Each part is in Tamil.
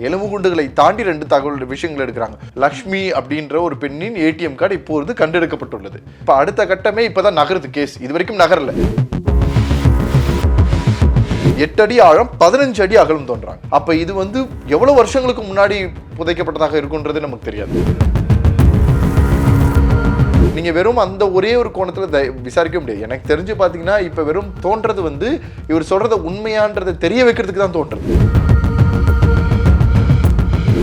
எலும்பு குண்டுகளை தாண்டி ரெண்டு தகவல் விஷயங்கள் எடுக்கிறாங்க. லக்ஷ்மி அப்படின்ற ஒரு பெண்ணின் ஏடிஎம் கார்டு இப்போது கண்டெடுக்கப்பட்டுள்ளது. இப்போ அடுத்த கட்டமே இப்பதான் நகருது கேஸ். இது வரைக்கும் நகரல. எட்டு அடி ஆழம் பதினஞ்சு அடி அகலம் தோன்றாங்க. அப்ப இது வந்து எவ்வளவு வருஷங்களுக்கு முன்னாடி புதைக்கப்பட்டதாக இருக்குன்றது நமக்கு தெரியாது. நீங்க வெறும் அந்த ஒரே ஒரு கோணத்துல த- விசாரிக்க முடியாது. எனக்கு தெரிஞ்சு பாத்தீங்கன்னா இப்ப வெறும் தோன்றது வந்து இவர் சொல்றத உண்மையான்றதை தெரிய வைக்கிறதுக்கு தான் தோன்றது.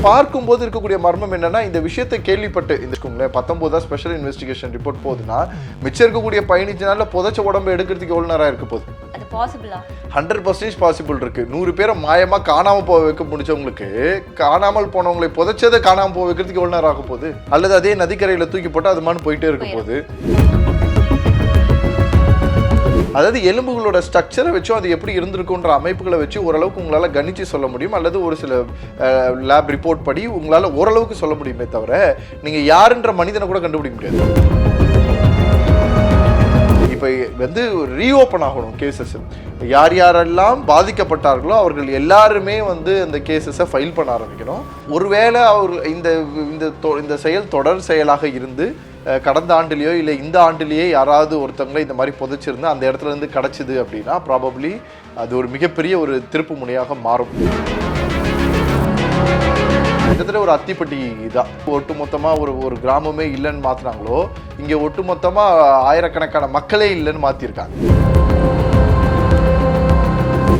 பார்க்கும்போது இருக்கக்கூடிய மர்மம் என்னன்னா இந்த விஷயத்தை கேள்விப்பட்டு இந்த வச்சுக்கோங்களேன் பத்தொன்பதா ஸ்பெஷல் இன்வெஸ்டிகேஷன் ரிப்போர்ட் போகுதுன்னா மிச்சம் இருக்கக்கூடிய பதினஞ்சு நாள்ல புதைச்ச உடம்பு எடுக்கிறதுக்கு எவ்வளவு நேரம் இருக்க போகுது? ஹண்ட்ரட் பர்சன்டேஜ் பாசிபிள் இருக்கு. நூறு பேரை மாயமா காணாம போக வைக்க முடிச்சவங்களுக்கு காணாமல் போனவங்களை புதைச்சதை காணாம போக வைக்கிறதுக்கு எவ்வளவு நேரம் ஆக போகுது? அல்லது அதே நதிக்கரையில தூக்கி போட்டு அது மாதிரி போயிட்டே இருக்க போகுது? அதாவது எலும்புகளோட ஸ்ட்ரக்சரை வச்சும் அது எப்படி இருந்திருக்குன்ற அமைப்புகளை வச்சு ஓரளவுக்கு உங்களால் கணிச்சு சொல்ல முடியும். அல்லது ஒரு சில லேப் ரிப்போர்ட் படி உங்களால் ஓரளவுக்கு சொல்ல முடியுமே தவிர நீங்கள் யாருன்ற மனிதனை கூட கண்டுபிடிக்க முடியாது. இப்போ வந்து ரீஓப்பன் ஆகணும் கேசஸ் யார் யாரெல்லாம் பாதிக்கப்பட்டார்களோ அவர்கள் எல்லாருமே வந்து அந்த கேசஸை ஃபைல் பண்ண ஆரம்பிக்கணும். ஒருவேளை அவர் இந்த இந்த தொ- இந்த செயல் தொடர் செயலாக இருந்து கடந்த ஆண்டுலேயோ இல்லை இந்த ஆண்டுலேயே யாராவது ஒருத்தவங்களை இந்த மாதிரி புதைச்சிருந்து அந்த இடத்துல இருந்து கிடச்சிது அப்படின்னா ப்ராபப்ளி அது ஒரு மிகப்பெரிய ஒரு திருப்பு முனையாக மாறும். கிட்டத்தட்ட ஒரு அத்திப்பட்டி இதான். ஒட்டு மொத்தமா ஒரு ஒரு கிராமமே இல்லைன்னு மாத்துனாங்களோ இங்க ஒட்டு மொத்தமா ஆயிரக்கணக்கான மக்களே இல்லைன்னு மாத்திருக்காங்க.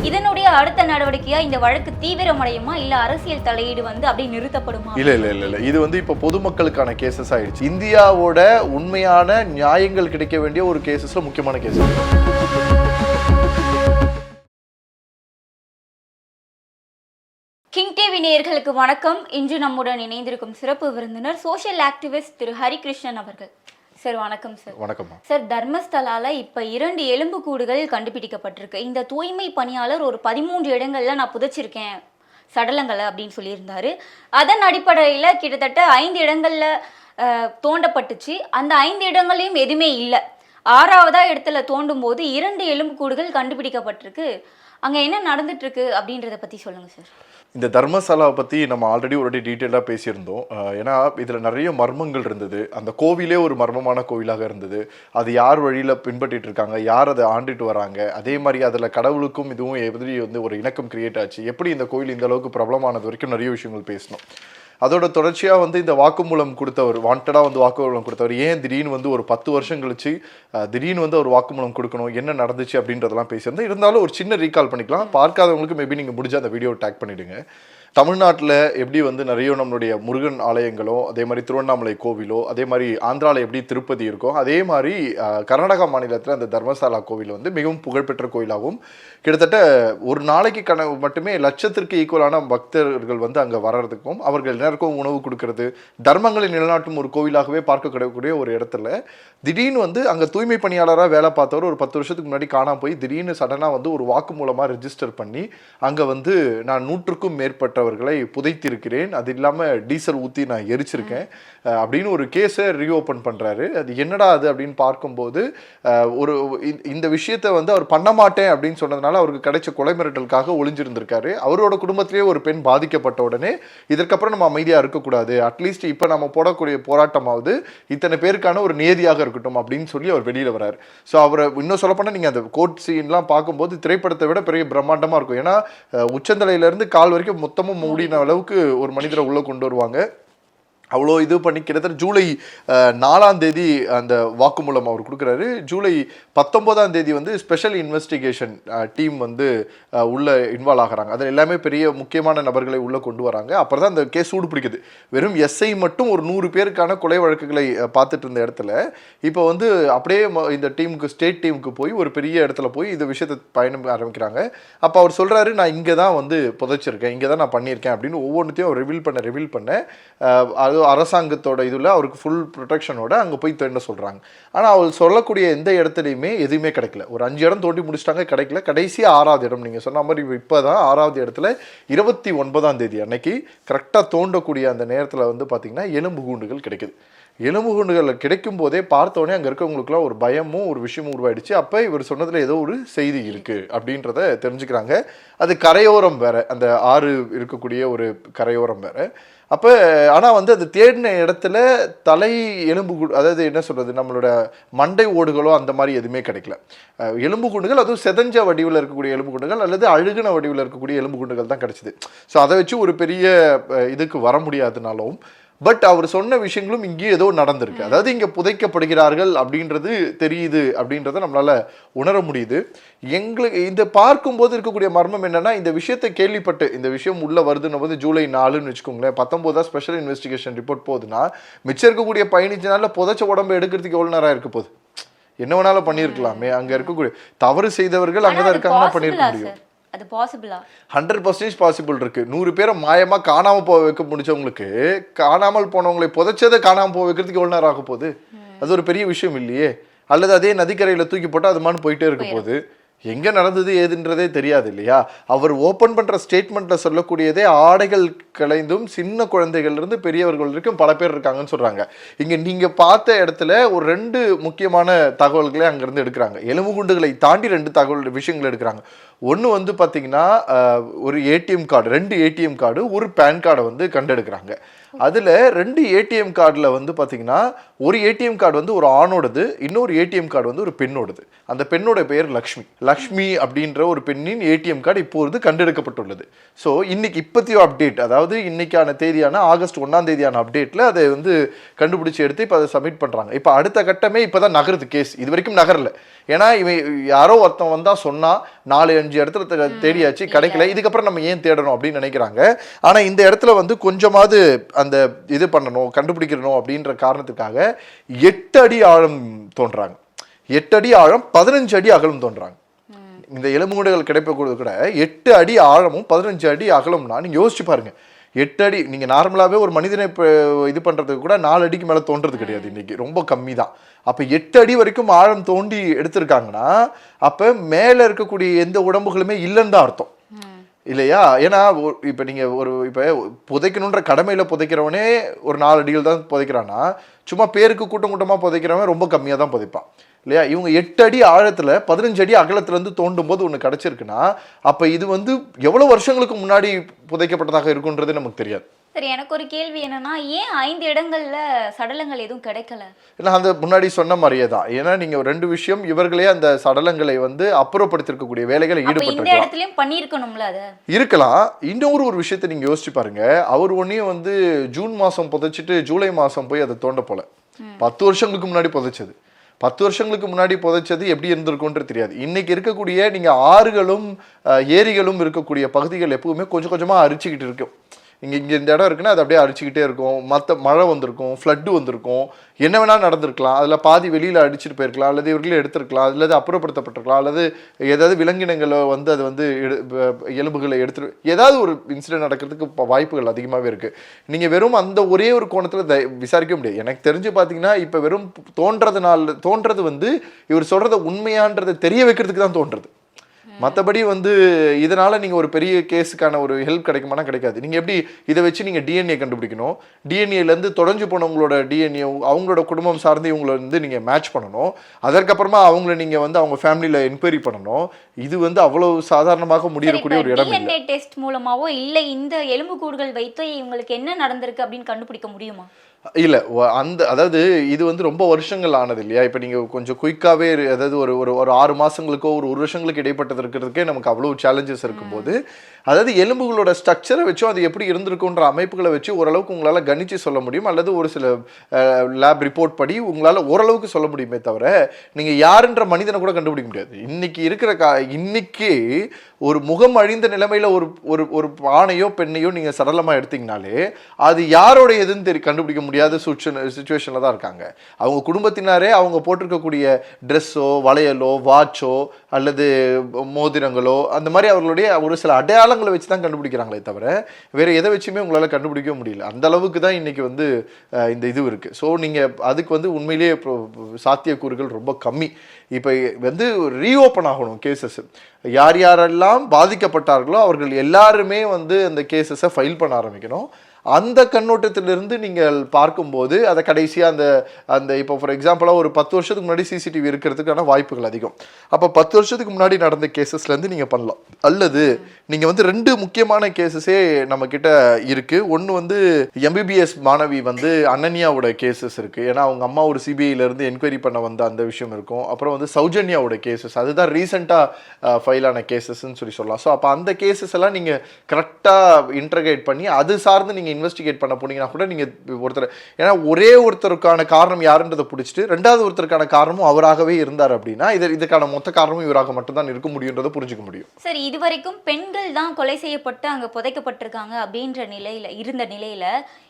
இதனுடைய அடுத்த நடவடிக்கையா இந்த வழக்கு தீவிரமடையுமா? இல்ல அரசியல் தலையீடு வந்து அப்படியே நிறுத்தப்படுமா? இல்ல இல்ல இல்ல இல்ல. இது வந்து இப்ப பொதுமக்களுக்கான கேசஸ் ஆயிடுச்சு. இந்தியாவோட உண்மையான நியாயங்கள் கிடைக்க வேண்டிய ஒரு கேசஸ்ல முக்கியமான கேசஸ் நேயர்களுக்கு வணக்கம். இன்று நம்முடன் இணைந்திருக்கும் சிறப்பு விருந்தினர் சோஷியல் ஆக்டிவிஸ்ட் திரு ஹரிகிருஷ்ணன் அவர்கள். சார் வணக்கம் சார் வணக்கம்மா. சார் தர்மஸ்தலால இப்ப இரண்டு எலும்புக்கூடுகள் கண்டுபிடிக்கப்பட்டிருக்கு. இந்த தூய்மை பணியாளர் ஒரு பதிமூன்று இடங்கள்ல நான் புதைச்சிருக்கேன். சடலங்களை அப்படின்னு சொல்லியிருந்தாரு. அதன் அடிப்படையில கிட்டத்தட்ட ஐந்து இடங்கள்ல தோண்டப்பட்டுச்சு. அந்த ஐந்து இடங்களையும் எதுவுமே இல்லை. ஆறாவதா இடத்துல தோண்டும் போது இரண்டு எலும்புக்கூடுகள் கண்டுபிடிக்கப்பட்டிருக்கு. அங்க என்ன நடந்துட்டு இருக்கு அப்படின்றத பத்தி சொல்லுங்க சார் இந்த தர்மசாலாவை பற்றி நம்ம ஆல்ரெடி ஒரு டீட்டெயிலாக பேசியிருந்தோம். ஏன்னா இதில் நிறைய மர்மங்கள் இருந்தது. அந்த கோவிலே ஒரு மர்மமான கோவிலாக இருந்தது. அது யார் வழியில் பின்பற்றிட்டு இருக்காங்க? யார் அதை ஆண்டுட்டு வராங்க? அதே மாதிரி அதில் கடவுளுக்கும் இதுவும் எப்படி வந்து ஒரு இணக்கம் கிரியேட் ஆச்சு? எப்படி இந்த கோவில் இந்த அளவுக்கு பிரபலமானது வரைக்கும் நிறைய விஷயங்கள் பேசணும் அதோட தொடர்ச்சியாக வந்து இந்த வாக்குமூலம் கொடுத்தவர் வாண்டடாக வந்து வாக்குமூலம் கொடுத்தவர் ஏன் திடீர்னு வந்து ஒரு பத்து வருஷம் கழிச்சு திடீர்னு வந்து ஒரு வாக்குமூலம் கொடுக்கணும் என்ன நடந்துச்சு அப்படின்றதெல்லாம் பேசியிருந்தேன். இருந்தாலும் ஒரு சின்ன ரீகால் பண்ணிக்கலாம். பார்க்காதவங்களுக்கு மேபி நீங்கள் முடிஞ்ச அந்த வீடியோ டேக் பண்ணிவிடுங்க தமிழ்நாட்டில் எப்படி வந்து நிறைய நம்மளுடைய முருகன் ஆலயங்களோ அதே மாதிரி திருவண்ணாமலை கோவிலோ அதே மாதிரி ஆந்திராவில் எப்படி திருப்பதி இருக்கோ அதே மாதிரி கர்நாடகா மாநிலத்தில் அந்த தர்மசாலா கோவில் வந்து மிகவும் புகழ்பெற்ற கோயிலாகவும் கிட்டத்தட்ட ஒரு நாளைக்கு கண மட்டுமே லட்சத்திற்கு ஈக்குவலான பக்தர்கள் வந்து அங்கே வர்றதுக்கும் அவர்கள் எல்லாருக்கும் உணவு கொடுக்கறது தர்மங்களை நிலநாட்டும் ஒரு கோவிலாகவே பார்க்க கிடைக்கக்கூடிய ஒரு இடத்துல திடீர்னு வந்து அங்கே தூய்மை பணியாளராக வேலை பார்த்தவர் ஒரு பத்து வருஷத்துக்கு முன்னாடி காணாம போய் திடீர்னு சடனாக வந்து ஒரு வாக்கு மூலமாக ரெஜிஸ்டர் பண்ணி அங்கே வந்து நான் நூற்றுக்கும் மற்றவர்களை புதைத்திருக்கிறேன். அது இல்லாமல் டீசல் ஊற்றி நான் எரிச்சிருக்கேன். அப்படின்னு ஒரு கேஸை ரீஓப்பன் பண்ணுறாரு அது என்னடா அது அப்படின்னு பார்க்கும்போது ஒரு இந்த- இந்த விஷயத்தை வந்து அவர் பண்ண மாட்டேன் அப்படின்னு சொன்னதுனால அவருக்கு கிடைச்ச கொலை மிரட்டலுக்காக ஒளிஞ்சிருந்திருக்காரு. அவரோட குடும்பத்திலேயே ஒரு பெண் பாதிக்கப்பட்ட உடனே இதற்கப்புறம் நம்ம அமைதியாக இருக்கக்கூடாது. அட்லீஸ்ட் இப்போ நம்ம போடக்கூடிய போராட்டமாவது இத்தனை பேருக்கான ஒரு நியதியாக இருக்கட்டும் அப்படின்னு சொல்லி அவர் வெளியில் வராரு ஸோ அவரை இன்னும் சொல்லப்போனால் நீங்கள் அந்த கோர்ட் சீன்லாம் பார்க்கும்போது திரைப்படத்தை விட பெரிய பிரம்மாண்டமாக இருக்கும். ஏன்னா உச்சந்தலையிலேருந்து கால் வரைக்கும் மொத்தமும் முடின அளவுக்கு ஒரு மனிதரை உள்ளே கொண்டு வருவாங்க. அவ்வளோ இது பண்ணி கிட்டத்தட்ட ஜூலை நாலாம் தேதி அந்த வாக்குமூலம் அவர் கொடுக்குறாரு. ஜூலை பத்தொம்போதாம் தேதி வந்து ஸ்பெஷல் இன்வெஸ்டிகேஷன் டீம் வந்து உள்ளே இன்வால்வ் ஆகுறாங்க. அதில் எல்லாமே பெரிய முக்கியமான நபர்களை உள்ளே கொண்டு வராங்க. அப்புறம் தான் அந்த கேஸ் சூடு பிடிக்குது. வெறும் எஸ்ஐ மட்டும் ஒரு நூறு பேருக்கான கொலை வழக்குகளை பார்த்துட்டு இருந்த இடத்துல இப்போ வந்து அப்படியே ம- இந்த டீமுக்கு ஸ்டேட் டீமுக்கு போய் ஒரு பெரிய இடத்துல போய் இந்த விஷயத்தை பயணம் ஆரம்பிக்கிறாங்க. அப்போ அவர் சொல்கிறாரு நான் இங்கே தான் வந்து புதைச்சிருக்கேன். இங்கே தான் நான் பண்ணியிருக்கேன். அப்படின்னு ஒவ்வொன்றுத்தையும் அவர் ரிவீல் பண்ண ரிவீல் பண்ண அது அரசாங்கத்தோட இதில் அவருக்கு ஃபுல் ப்ரொடெக்ஷனோட அங்கே போய் தேண்ட சொல்கிறாங்க ஆனால் அவர் சொல்லக்கூடிய எந்த இடத்துலையுமே எதுவுமே கிடைக்கல. ஒரு அஞ்சு இடம் தோண்டி முடிச்சிட்டாங்க கிடைக்கல. கடைசி ஆறாவது இடம் நீங்கள் சொன்ன மாதிரி இப்போ தான் ஆறாவது இடத்துல இருபத்தி ஒன்பதாம் தேதி அன்னைக்கு கரெக்டாக தோண்டக்கூடிய அந்த நேரத்தில் வந்து பார்த்திங்கன்னா எலும்பு கூண்டுகள் கிடைக்குது. எலும்பு கூண்டுகளில் கிடைக்கும் போதே பார்த்தோன்னே அங்கே இருக்கவங்களுக்குலாம் ஒரு பயமும் ஒரு விஷயமும் உருவாயிடுச்சு. அப்போ இவர் சொன்னதில் ஏதோ ஒரு செய்தி இருக்குது அப்படின்றத தெரிஞ்சுக்கிறாங்க. அது கரையோரம் வேறு. அந்த ஆறு இருக்கக்கூடிய ஒரு கரையோரம் வேறு. அப்போ ஆனால் வந்து அது தேடின இடத்துல தலை எலும்பு அதாவது என்ன சொல்கிறது நம்மளோட மண்டை ஓடுகளோ அந்த மாதிரி எதுவுமே கிடைக்கல. எலும்பு குண்டுகள் அதுவும் செதஞ்ச வடிவில் இருக்கக்கூடிய எலும்பு குண்டுகள் அல்லது அழுகுன வடிவில் இருக்கக்கூடிய எலும்பு குண்டுகள் தான் கிடச்சிது. ஸோ அதை வச்சு ஒரு பெரிய இதுக்கு வர முடியாதுனாலும் பட் அவர் சொன்ன விஷயங்களும் இங்கேயும் ஏதோ நடந்திருக்கு. அதாவது இங்கே புதைக்கப்படுகிறார்கள் அப்படின்றது தெரியுது அப்படின்றத நம்மளால உணர முடியுது. எங்களுக்கு இந்த பார்க்கும்போது இருக்கக்கூடிய மர்மம் என்னன்னா இந்த விஷயத்தை கேள்விப்பட்டு இந்த விஷயம் உள்ள வருதுன்னு போது ஜூலை நாலுன்னு வச்சுக்கோங்களேன் பத்தொன்பதா ஸ்பெஷல் இன்வெஸ்டிகேஷன் ரிப்போர்ட் போகுதுன்னா மிச்சம் இருக்கக்கூடிய பதினஞ்சு நாள்ல புதைச்ச உடம்பு எடுக்கிறதுக்கு எவ்வளவு நேரம் இருக்க போகுது? என்ன வேணாலும் பண்ணியிருக்கலாமே அங்க இருக்கக்கூடிய தவறு செய்தவர்கள் ஆனா அங்கதான் அது இருக்காங்கன்னா பண்ணியிருக்க முடியும். அது பாசிபிளா ஹண்ட்ரட் பர்சன்டேஜ் பாசிபிள் இருக்கு. நூறு பேரை மாயமா காணாம போக வைக்க முடிச்சவங்களுக்கு காணாமல் போனவங்களை புதைச்சதை காணாம போக வைக்கிறதுக்கு எவ்வளவு நேரம் ஆக போகுது? அது ஒரு பெரிய விஷயம் இல்லையே. அல்லது அதே நதிக்கரையில தூக்கி போட்டா அது மான்னு போயிட்டே இருக்க போகுது. எங்கே நடந்தது ஏதுன்றதே தெரியாது இல்லையா? அவர் ஓப்பன் பண்ணுற ஸ்டேட்மெண்ட்டில் சொல்லக்கூடியதே ஆடைகள் கலைந்தும் சின்ன குழந்தைகள்லேருந்து பெரியவர்கள் வரைக்கும் பல பேர் இருக்காங்கன்னு சொல்கிறாங்க இங்கே நீங்கள் பார்த்த இடத்துல ஒரு ரெண்டு முக்கியமான தகவல்களை அங்கேருந்து எடுக்கிறாங்க. எலும்பு குண்டுகளை தாண்டி ரெண்டு தகவல் விஷயங்கள் எடுக்கிறாங்க. ஒன்று வந்து பார்த்திங்கன்னா ஒரு ஏடிஎம் கார்டு ரெண்டு ஏடிஎம் கார்டு ஒரு பேன் கார்டை வந்து கண்டெடுக்கிறாங்க. அதில் ரெண்டு ஏடிஎம் கார்டில் வந்து பார்த்தீங்கன்னா ஒரு ஏடிஎம் கார்டு வந்து ஒரு ஆணோடது இன்னொரு ஏடிஎம் கார்டு வந்து ஒரு பெண்ணோடது. அந்த பெண்ணோட பெயர் லக்ஷ்மி. லக்ஷ்மி அப்படின்ற ஒரு பெண்ணின் ஏடிஎம் கார்டு இப்போது கண்டெடுக்கப்பட்டுள்ளது. ஸோ இன்னைக்கு இப்பத்தியோ அப்டேட் அதாவது இன்னைக்கான தேதியான ஆகஸ்ட் ஒன்றாம் தேதியான அப்டேட்டில் அதை வந்து கண்டுபிடிச்சி எடுத்து இப்போ அதை சப்மிட் பண்ணுறாங்க இப்போ அடுத்த கட்டமே இப்போ தான் நகருது கேஸ் இது வரைக்கும் நகரல. ஏன்னா இவன் யாரோ ஒருத்தன் வந்தா சொன்னா நாலு அஞ்சு இடத்துல தேடியாச்சு கிடைக்கல இதுக்கப்புறம் நம்ம ஏன் தேடணும் அப்படின்னு நினைக்கிறாங்க. ஆனா இந்த இடத்துல வந்து கொஞ்சமாவது அந்த இது பண்ணணும் கண்டுபிடிக்கணும் அப்படின்ற காரணத்துக்காக எட்டு அடி ஆழம் தோன்றாங்க. எட்டு அடி ஆழம் பதினஞ்சு அடி அகலம் தோன்றாங்க. இந்த எலும்புகூடுகள் கிடைப்பக்கூட கூட எட்டு அடி ஆழமும் பதினஞ்சு அடி அகலம்னா நீங்க யோசிச்சு பாருங்க. எட்டு அடி நீங்கள் நார்மலாகவே ஒரு மனிதனை இப்போ இது பண்றதுக்கு கூட நாலு அடிக்கு மேலே தோன்றது கிடையாது இன்னைக்கு. ரொம்ப கம்மி தான் அப்போ எட்டு அடி வரைக்கும் ஆழம் தோண்டி எடுத்திருக்காங்கன்னா அப்போ மேல இருக்கக்கூடிய எந்த உடம்புகளுமே இல்லைன்னு தான் அர்த்தம். இல்லையா? ஏன்னா இப்போ நீங்கள் நீங்க ஒரு இப்போ புதைக்கணுன்ற கடமையில புதைக்கிறவனே ஒரு நாலு அடிகள் தான் புதைக்கிறான்னா சும்மா பேருக்கு கூட்டம் கூட்டமாக புதைக்கிறவன் ரொம்ப கம்மியாக தான் புதைப்பான். இல்லையா? இவங்க எட்டு அடி ஆழத்துல பதினஞ்சு அடி அகலத்துல இருந்து தோண்டும் போது ஒண்ணு கிடைச்சிருக்குன்னா அப்ப இது வந்து எவ்வளவு வருஷங்களுக்கு முன்னாடி புதைக்கப்பட்டதாக இருக்குன்றது நமக்கு தெரியாது. சரி எனக்கு ஒரு கேள்வி என்னன்னா ஏன் ஐந்து இடங்கள்ல சடலங்கள் எதுவும் கிடைக்கல? ஏன்னா அந்த முன்னாடி சொன்ன மாதிரியே தான். ஏன்னா நீங்க ரெண்டு விஷயம் இவர்களே அந்த சடலங்களை வந்து அப்புறப்படுத்திருக்கக்கூடிய வேலைகளை ஈடுபட்டிருக்கலாம். இடத்துலயும் பண்ணிருக்கணும்ல அத? இருக்கலாம். இன்னொரு ஒரு விஷயத்தை நீங்க யோசிச்சு பாருங்க. அவர் ஒன்னையும் வந்து ஜூன் மாசம் புதைச்சிட்டு ஜூலை மாசம் போய் அதை தோண்ட போல. பத்து வருஷங்களுக்கு முன்னாடி புதைச்சது. பத்து வருஷங்களுக்கு முன்னாடி புதைச்சது எப்படி இருந்திருக்கும்ன்றது தெரியாது. இன்னைக்கு இருக்கக்கூடிய நீங்க ஆறுகளும் ஏரிகளும் இருக்கக்கூடிய பகுதிகள் எப்பவுமே கொஞ்சம் கொஞ்சமா அரிச்சுக்கிட்டு இருக்கும் இங்கே இங்கே இந்த இடம் இருக்குன்னா அது அப்படியே அடிச்சுக்கிட்டே இருக்கும். மற்ற மழை வந்திருக்கும் ஃப்ளட்டு வந்திருக்கும். என்ன வேணால் நடந்திருக்கலாம். அதில் பாதி வெளியில் அடிச்சிட்டு போயிருக்கலாம். அல்லது இவர்களே எடுத்திருக்கலாம். அல்லது அப்புறப்படுத்தப்பட்டிருக்கலாம். அல்லது ஏதாவது விலங்கினங்களை வந்து அது வந்து எடு- ப- எலும்புகளை எடுத்து ஏதாவது ஒரு இன்சிடென்ட் நடக்கிறதுக்கு வாய்ப்புகள் அதிகமாகவே இருக்குது நீங்கள் வெறும் அந்த ஒரே ஒரு கோணத்தில் த- விசாரிக்க முடியாது. எனக்கு தெரிஞ்சு பார்த்தீங்கன்னா இப்போ வெறும் தோன்றதுனால தோன்றது வந்து இவர் சொல்கிறத உண்மையான்றதை தெரிய வைக்கிறதுக்கு தான் தோன்றது மற்றபடி வந்து இதனால நீங்க ஒரு பெரிய கேஸுக்கான ஒரு ஹெல்ப் கிடைக்குமானா கிடைக்காது. நீங்க எப்படி இதை வச்சு நீங்க டிஎன்ஏ கண்டுபிடிக்கணும்? டிஎன்ஏல இருந்து தொலைஞ்சு போனவங்களோட டிஎன்ஏ அவங்களோட குடும்பம் சார்ந்து இவங்களை வந்து நீங்க மேட்ச் பண்ணணும். அதற்கப்புறமா அவங்கள நீங்க வந்து அவங்க ஃபேமிலியில என்கொயரி பண்ணணும். இது வந்து அவ்வளவு சாதாரணமாக முடியக்கூடிய ஒரு இடம் இல்லை டிஎன்ஏ டெஸ்ட் மூலமாவோ இல்ல இந்த எலும்புக்கூடுகள் வைத்து இவங்களுக்கு என்ன நடந்திருக்கு அப்படின்னு கண்டுபிடிக்க முடியுமா? இல்ல அந்த அதாவது இது வந்து ரொம்ப வருஷங்கள் ஆனது இல்லையா? இப்ப நீங்க கொஞ்சம் குயிக்காவே அதாவது ஒரு ஒரு ஒரு ஆறு மாசங்களுக்கோ ஒரு ஒரு வருஷங்களுக்கு இடைப்பட்டது இருக்கிறதுக்கே நமக்கு அவ்வளவு சேலஞ்சஸ் இருக்கும்போது அதாவது எலும்புகளோட ஸ்ட்ரக்சரை வச்சும் அது எப்படி இருந்திருக்குன்ற அமைப்புகளை வச்சு ஓரளவுக்கு உங்களால கணிச்சு சொல்ல முடியும். அல்லது ஒரு சில லேப் ரிப்போர்ட் படி உங்களால ஓரளவுக்கு சொல்ல முடியுமே தவிர நீங்க யாருன்ற மனிதனை கூட கண்டுபிடிக்க முடியாது. இன்னைக்கு இருக்கிற கா இன்னைக்கு ஒரு முகம் அழிந்த நிலைமையில் ஒரு ஒரு ஒரு ஆணையோ பெண்ணையோ நீங்கள் சடலமாக எடுத்தீங்கனாலே அது யாரோட எதுன்னு தெரி கண்டுபிடிக்க முடியாத சுச்சுவேஷன்ல தான் இருக்காங்க. அவங்க குடும்பத்தினாரே அவங்க போட்டிருக்கக்கூடிய ட்ரெஸ்ஸோ வளையலோ வாட்சோ அல்லது மோதிரங்களோ அந்த மாதிரி அவர்களுடைய ஒரு சில அடையாளங்களை வச்சு தான் கண்டுபிடிக்கிறாங்களே தவிர வேறு எதை வச்சுமே உங்களால் கண்டுபிடிக்க முடியல. அந்த அளவுக்கு தான் இன்றைக்கி வந்து இந்த இது இருக்குது ஸோ நீங்கள் அதுக்கு வந்து உண்மையிலேயே இப்போ சாத்தியக்கூறுகள் ரொம்ப கம்மி. இப்போ வந்து ரீஓப்பன் ஆகணும் கேசஸ் யார் யாரெல்லாம் பாதிக்கப்பட்டார்களோ அவர்கள் எல்லாருமே வந்து அந்த கேசஸை ஃபைல் பண்ண ஆரம்பிக்கணும். அந்த கண்ணோட்டத்திலிருந்து நீங்கள் பார்க்கும்போது அதை கடைசியாக அந்த அந்த இப்போ ஃபார் எக்ஸாம்பிளாக ஒரு பத்து வருஷத்துக்கு முன்னாடி சிசிடிவி இருக்கிறதுக்கான வாய்ப்புகள் அதிகம். அப்போ பத்து வருஷத்துக்கு முன்னாடி நடந்த கேசஸ்லேருந்து நீங்கள் பண்ணலாம். அல்லது நீங்கள் வந்து ரெண்டு முக்கியமான கேசஸே நம்மக்கிட்ட இருக்குது ஒன்று வந்து எம்பிபிஎஸ் மாணவி வந்து அனன்யாவோட கேசஸ் இருக்குது ஏன்னா அவங்க அம்மா ஒரு சிபிஐலேருந்து என்கொயரி பண்ண வந்த அந்த விஷயம் இருக்கும். அப்புறம் வந்து சௌஜன்யாவோட கேசஸ் அதுதான் ரீசெண்டாக ஃபைல் ஆன கேசஸ்ன்னு சொல்லி சொல்லலாம். ஸோ அப்போ அந்த கேசஸ் எல்லாம் நீங்கள் கரெக்டாக இன்டர்கேட் பண்ணி அது சார்ந்து நீங்கள் இன்வெஸ்டிகேட் பண்ண போனீங்கன்னா கூட நீங்கள் ஒருத்தர் ஏன்னா ஒரே ஒருத்தருக்கான காரணம் யாருன்றதை பிடிச்சிட்டு ரெண்டாவது ஒருத்தருக்கான காரணமும் அவராகவே இருந்தார் அப்படின்னா இது இதுக்கான மொத்த காரணமும் இவராக மட்டும்தான் இருக்க முடியுன்றதை புரிஞ்சுக்க முடியும். சரி இதுவரைக்கும் பெண்கள் தான் கொலை செய்யப்பட்டு அங்கே புதைக்கப்பட்டிருக்காங்க அப்படின்ற நிலையில் இருந்த நிலையில்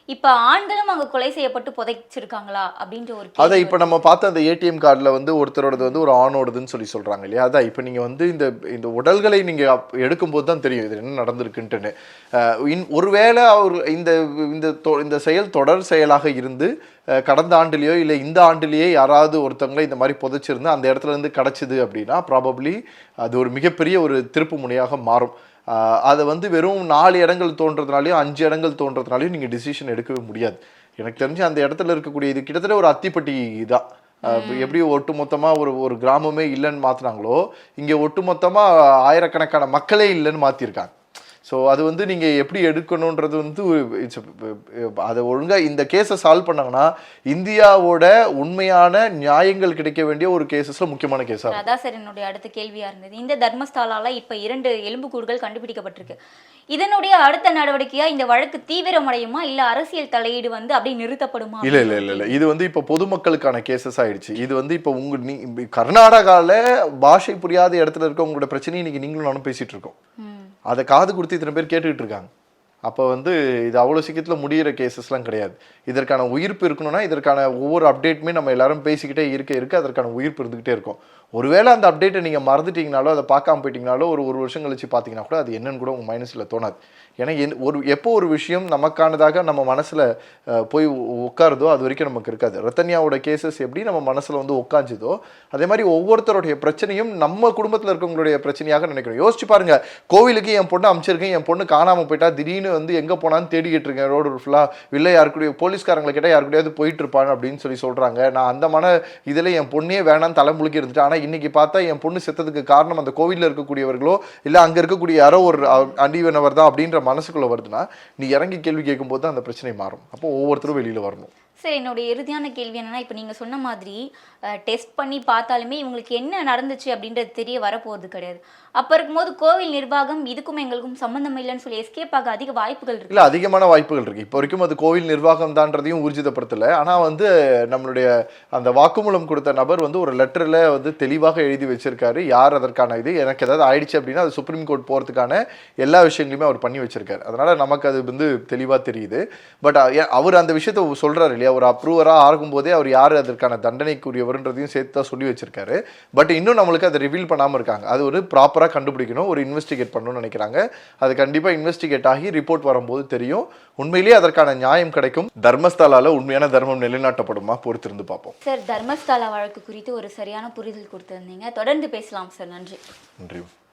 இப்ப ஆண்களும் அங்க கொலை செய்யப்பட்டு புதைச்சிருக்காங்களா அப்படின்ற ஒரு அதை இப்போ நம்ம பார்த்த அந்த ஏடிஎம் கார்டில் வந்து ஒருத்தரோடது வந்து ஒரு ஆணோடதுன்னு சொல்லி சொல்கிறாங்க இல்லையா? அதான் இப்போ நீங்கள் வந்து இந்த இந்த உடல்களை நீங்கள் எடுக்கும்போது தான் தெரியும் இது என்ன நடந்திருக்குன்ட்டுன்னு. இன் ஒருவேளை அவர் இந்த இந்த இந்த செயல் தொடர் செயலாக இருந்து கடந்த ஆண்டுலேயோ இல்லை இந்த ஆண்டுலேயே யாராவது ஒருத்தவங்களை இந்த மாதிரி புதைச்சிருந்து அந்த இடத்துல இருந்து கிடச்சிது அப்படின்னா ப்ராபப்ளி அது ஒரு மிகப்பெரிய ஒரு திருப்பு முனையாக மாறும். அதை வந்து வெறும் நாலு இடங்கள் தோன்றதுனாலையும் அஞ்சு இடங்கள் தோன்றதுனாலையும் நீங்கள் டிசிஷன் எடுக்கவே முடியாது. எனக்கு தெரிஞ்சு அந்த இடத்துல இருக்கக்கூடிய இது கிட்டத்தட்ட ஒரு அத்திப்பட்டி தான் எப்படி ஒட்டு மொத்தமாக ஒரு ஒரு கிராமமே இல்லைன்னு மாற்றினாங்களோ இங்கே ஒட்டு மொத்தமாக ஆயிரக்கணக்கான மக்களே இல்லைன்னு மாற்றிருக்காங்க ஸோ அது வந்து நீங்கள் எப்படி எடுக்கணுன்றது வந்து இட்ஸ் அதை ஒழுங்காக இந்த கேஸை சால்வ் பண்ணாங்கன்னா இந்தியாவோட உண்மையான நியாயங்கள் கிடைக்க வேண்டிய ஒரு கேசஸில் முக்கியமான கேஸாக அதான் சார் என்னுடைய அடுத்த கேள்வியா இருந்தது. இந்த தர்மஸ்தாலால இப்ப இரண்டு எலும்புக்கூடுகள் கண்டுபிடிக்கப்பட்டிருக்கு. இதனுடைய அடுத்த நடவடிக்கையா இந்த வழக்கு தீவிரமடையுமா? இல்ல அரசியல் தலையீடு வந்து அப்படியே நிறுத்தப்படுமா? இல்ல இல்ல இல்ல இல்ல. இது வந்து இப்போ பொதுமக்களுக்கான கேசஸ் ஆயிடுச்சு. இது வந்து இப்போ உங்க நீ கர்நாடகால பாஷை புரியாத இடத்துல இருக்க உங்களோட பிரச்சனையை இன்னைக்கு நீங்களும் நானும் பேசிட்டு இருக்கோம். அதை காது கொடுத்து இத்தனை பேர் கேட்டுக்கிட்டு இருக்காங்க. அப்போ வந்து இது அவ்வளோ சீக்கிரத்தில் முடியிற கேசஸ்லாம் கிடையாது. இதற்கான உயிர்ப்பு இருக்கணும்னா இதற்கான ஒவ்வொரு அப்டேட்டுமே நம்ம எல்லாரும் பேசிக்கிட்டே இருக்க இருக்க அதற்கான உயிர்ப்பு இருந்துக்கிட்டே இருக்கும். ஒருவேளை அந்த அப்டேட்டை நீங்கள் மறந்துட்டீங்கனாலோ அதை பார்க்காம போயிட்டீங்கனாலோ ஒரு ஒரு வருஷம் கழிச்சு பார்த்தீங்கன்னா கூட அது என்னன்னு கூட உங்கள் மைனஸில் தோணாது. ஏன்னா என் ஒரு எப்போ ஒரு விஷயம் நமக்கானதாக நம்ம மனசில் போய் உட்காருதோ அது வரைக்கும் நமக்கு இருக்காது. ரத்தன்யாவோட கேசஸ் எப்படி நம்ம மனசில் வந்து உட்காந்துதோ அதே மாதிரி ஒவ்வொருத்தருடைய பிரச்சனையும் நம்ம குடும்பத்தில் இருக்கவங்களுடைய பிரச்சனையாக நினைக்கணும் யோசிச்சு பாருங்க கோவிலுக்கு என் பொண்ணு அமைச்சிருக்கேன் என் பொண்ணு காணாமல் போயிட்டா திடீர்னு வந்து எங்கே போனான்னு தேடிக்கிட்டு இருக்கேன். ரோடு ஃபுல்லாக இல்லை யாருக்கூடிய போலீஸ்காரங்களை கேட்டால் யாருக்கூடயாவது போயிட்டு இருப்பான் அப்படின்னு சொல்லி சொல்கிறாங்க நான் அந்த மன இதில் என் பொண்ணே வேணாம்னு தலைமுழுக்கி இருந்துட்டு ஆனால் இன்றைக்கி பார்த்தா என் பொண்ணு செத்ததுக்கு காரணம் அந்த கோவிலில் இருக்கக்கூடியவர்களோ இல்லை அங்கே இருக்கக்கூடிய யாரோ ஒரு அண்டிவனவர் அடிவனவர் தான் அப்படின்ற மனசுக்குள்ளே வருதுன்னா நீ இறங்கி கேள்வி கேட்கும்போது தான் அந்த பிரச்சனை மாறும். அப்போ ஒவ்வொருத்தரும் வெளியில் வரணும். சரி என்னுடைய இறுதியான கேள்வி என்னென்னா இப்போ நீங்கள் சொன்ன மாதிரி டெஸ்ட் பண்ணி பார்த்தாலுமே இவங்களுக்கு என்ன நடந்துச்சு அப்படின்றது தெரிய வரப்போகிறது கிடையாது. அப்போ இருக்கும்போது கோவில் நிர்வாகம் இதுக்கும் எங்களுக்கும் சம்மந்தம் இல்லைன்னு சொல்லி எஸ்கேப் ஆக அதிக வாய்ப்புகள் இருக்கு. இல்லை அதிகமான வாய்ப்புகள் இருக்குது இப்போ வரைக்கும் அது கோவில் நிர்வாகம் தான்றதையும் ஊர்ஜிதப்படுத்தலை. ஆனால் வந்து நம்மளுடைய அந்த வாக்குமூலம் கொடுத்த நபர் வந்து ஒரு லெட்டரில் வந்து தெளிவாக எழுதி வச்சிருக்காரு. யார் அதற்கான இது? எனக்கு ஏதாவது ஆயிடுச்சு அப்படின்னா அது சுப்ரீம் கோர்ட் போகிறதுக்கான எல்லா விஷயங்களையுமே அவர் பண்ணி வச்சிருக்காரு. அதனால் நமக்கு அது வந்து தெளிவாக தெரியுது. பட் அவர் அந்த விஷயத்த சொல்கிறாரு இல்லையா? ஒரு அப்ரூவராக ஆகும்போதே அவர் யார் அதற்கான தண்டனைக்குரியவர்ன்றதையும் சேர்த்து தான் சொல்லி வச்சிருக்காரு. பட் இன்னும் நம்மளுக்கு அதை ரிவீல் பண்ணாமல் இருக்காங்க. அது ஒரு ப்ராப்பராக கண்டுபிடிக்கணும் ஒரு இன்வெஸ்டிகேட் பண்ணணும்னு நினைக்கிறாங்க. அது கண்டிப்பாக இன்வெஸ்டிகேட் ஆகி ரிப்போர்ட் வரும்போது தெரியும். உண்மையிலேயே அதற்கான நியாயம் கிடைக்கும். தர்மஸ்தலால உண்மையான தர்மம் நிலைநாட்டப்படுமா? பொறுத்திருந்து பார்ப்போம். சார் தர்மஸ்தலா வழக்கு குறித்து ஒரு சரியான புரிதல் கொடுத்துருந்தீங்க. தொடர்ந்து பேசலாம் சார். நன்றி. நன்றி.